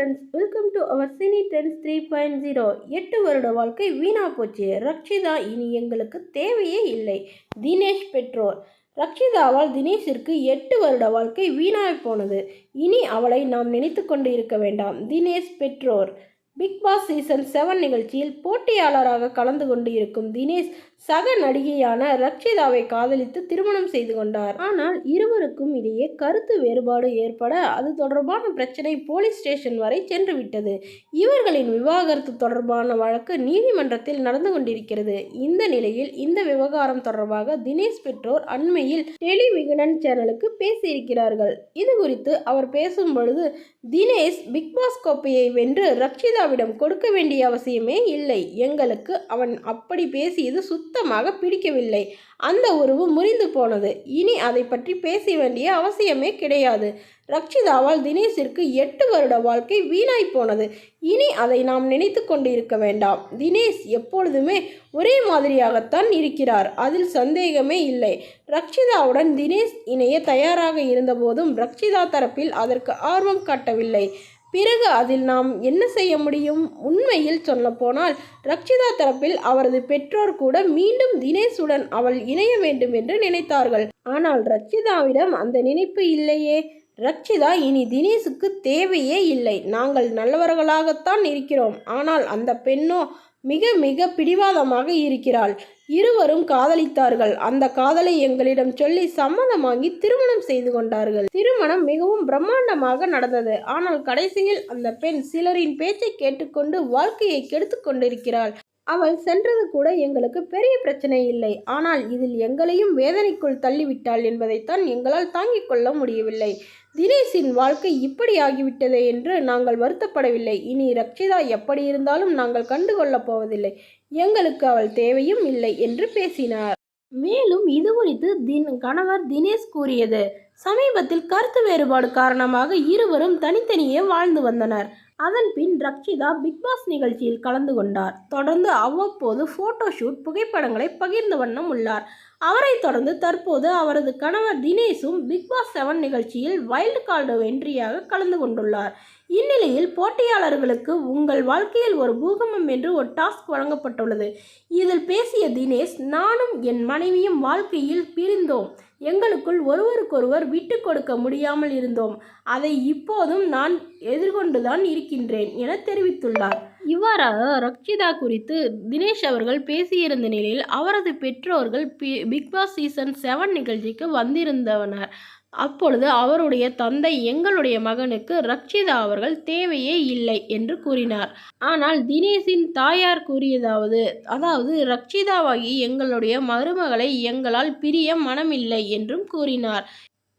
Friends welcome to our cine trends three point zero எட்டு வருட வாழ்க்கை வீணா போச்சு. ரக்ஷிதா இனி எங்களுக்கு தேவையே இல்லை. தினேஷ் பெற்றோர். ரக்ஷிதாவால் தினேஷிற்கு எட்டு வருட வாழ்க்கை வீணாய் போனது. இனி அவளை நாம் நினைத்து கொண்டு இருக்க வேண்டாம். தினேஷ் பெற்றோர். பிக் பாஸ் சீசன் செவன் நிகழ்ச்சியில் போட்டியாளராக கலந்து கொண்டு இருக்கும் தினேஷ் சக நடிகையான ரக்ஷிதாவை காதலித்து திருமணம் செய்து கொண்டார். ஆனால் இருவருக்கும் இடையே கருத்து வேறுபாடு ஏற்பட அது தொடர்பான பிரச்சனை போலீஸ் ஸ்டேஷன் வரை சென்று விட்டது இவர்களின் விவாகரத்து தொடர்பான வழக்கு நீதிமன்றத்தில் நடந்து கொண்டிருக்கிறது. இந்த நிலையில் இந்த விவகாரம் தொடர்பாக தினேஷ் பெற்றோர் அண்மையில் டெலிவிகடன் சேனலுக்கு பேசியிருக்கிறார்கள். இது குறித்து அவர் பேசும் பொழுது தினேஷ் பிக்பாஸ் கோப்பையை வென்று ரக்ஷிதா ரக்ஷிதாவிடம் கொடுக்க வேண்டிய அவசியமே இல்லை. எங்களுக்கு அவன் அப்படி பேசியது சுத்தமாக பிடிக்கவில்லை. அந்த உறவு முறிந்து போனது. இனி அதை பற்றி பேச வேண்டிய அவசியமே கிடையாது. ரக்ஷிதாவால் தினேஷிற்கு எட்டு வருட வாழ்க்கை வீணாய் போனது. இனி அதை நாம் நினைத்து கொண்டு இருக்க வேண்டாம். தினேஷ் எப்பொழுதுமே ஒரே மாதிரியாகத்தான் இருக்கிறார். அதில் சந்தேகமே இல்லை. ரக்ஷிதாவுடன் தினேஷ் இணைய தயாராக இருந்தபோதும் ரக்ஷிதா தரப்பில் அதற்கு ஆர்வம் காட்டவில்லை. பிறகு அதில் நாம் என்ன செய்ய முடியும்? உண்மையில் சொல்லப்போனால் ரக்ஷிதா தரப்பில் அவரது பெற்றோர் கூட மீண்டும் தினேஷுடன் அவள் இணைய வேண்டும் என்று நினைத்தார்கள். ஆனால் ரக்ஷிதாவிடம் அந்த நினைப்பு இல்லையே. ரக்ஷிதா இனி தினேஷுக்கு தேவையே இல்லை. நாங்கள் நல்லவர்களாகத்தான் இருக்கிறோம். ஆனால் அந்த பெண்ணோ மிக மிக பிடிவாதமாக இருக்கிறாள். இருவரும் காதலித்தார்கள். அந்த காதலை எங்களிடம் சொல்லி சம்மதம் வாங்கி திருமணம் செய்து கொண்டார்கள். திருமணம் மிகவும் பிரம்மாண்டமாக நடந்தது. ஆனால் கடைசியில் அந்த பெண் சிலரின் பேச்சை கேட்டுக்கொண்டு வாழ்க்கையை கெடுத்து கொண்டிருக்கிறாள். அவள் சென்றது கூட எங்களுக்கு பெரிய பிரச்சனை இல்லை. ஆனால் இதில் எங்களையும் வேதனைக்குள் தள்ளிவிட்டாள் என்பதைத்தான் எங்களால் தாங்கிக் கொள்ள முடியவில்லை. தினேஷின் வாழ்க்கை இப்படி ஆகிவிட்டதே என்று நாங்கள் வருத்தப்படவில்லை. இனி ரக்ஷிதா எப்படி இருந்தாலும் நாங்கள் கண்டுகொள்ளப் போவதில்லை. எங்களுக்கு அவள் தேவையும் இல்லை என்று பேசினார். மேலும் இது குறித்து தின் கணவர் தினேஷ் கூறியது. சமீபத்தில் கருத்து வேறுபாடு காரணமாக இருவரும் தனித்தனியே வாழ்ந்து வந்தனர். அதன் பின் ரக்ஷிதா பிக்பாஸ் நிகழ்ச்சியில் கலந்து கொண்டார். தொடர்ந்து அவ்வப்போது ஃபோட்டோ ஷூட் புகைப்படங்களை பகிர்ந்த வண்ணம் உள்ளார். அவரைத் தொடர்ந்து தற்போது அவரது கணவர் தினேஷும் பிக்பாஸ் செவன் நிகழ்ச்சியில் வைல்டு கார்டு வென்றியாக கலந்து கொண்டுள்ளார். இந்நிலையில் போட்டியாளர்களுக்கு உங்கள் வாழ்க்கையில் ஒரு பூகம்பம் என்று ஒரு டாஸ்க் வழங்கப்பட்டுள்ளது. இதில் பேசிய தினேஷ் நானும் என் மனைவியும் வாழ்க்கையில் பிரிந்தோம். எங்களுக்குள் ஒருவருக்கொருவர் விட்டு கொடுக்க முடியாமல் இருந்தோம். அதை இப்போதும் நான் எதிர்கொண்டுதான் இருக்கின்றேன் என தெரிவித்துள்ளார். இவ்வாறாக ரக்ஷிதா குறித்து தினேஷ் அவர்கள் பேசியிருந்த நிலையில் அவரது பெற்றோர்கள் பிக்பாஸ் சீசன் செவன் நிகழ்ச்சிக்கு வந்திருந்தனர். அப்பொழுது அவருடைய தந்தை எங்களுடைய மகனுக்கு ரக்ஷிதா அவர்கள் தேவையே இல்லை என்று கூறினார். ஆனால் தினேஷின் தாயார் கூறியதாவது அதாவது ரக்ஷிதாவாகி எங்களுடைய மருமகளை எங்களால் பிரிய மனமில்லை என்றும் கூறினார்.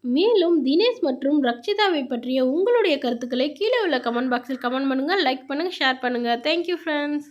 மேலும் தினேஷ் மற்றும் ரக்ஷிதாவை பற்றிய உங்களுடைய கருத்துக்களை கீழே உள்ள கமெண்ட் பாக்ஸில் கமெண்ட் பண்ணுங்கள் லைக் பண்ணுங்கள் ஷேர் பண்ணுங்கள் தேங்க்யூ ஃப்ரெண்ட்ஸ்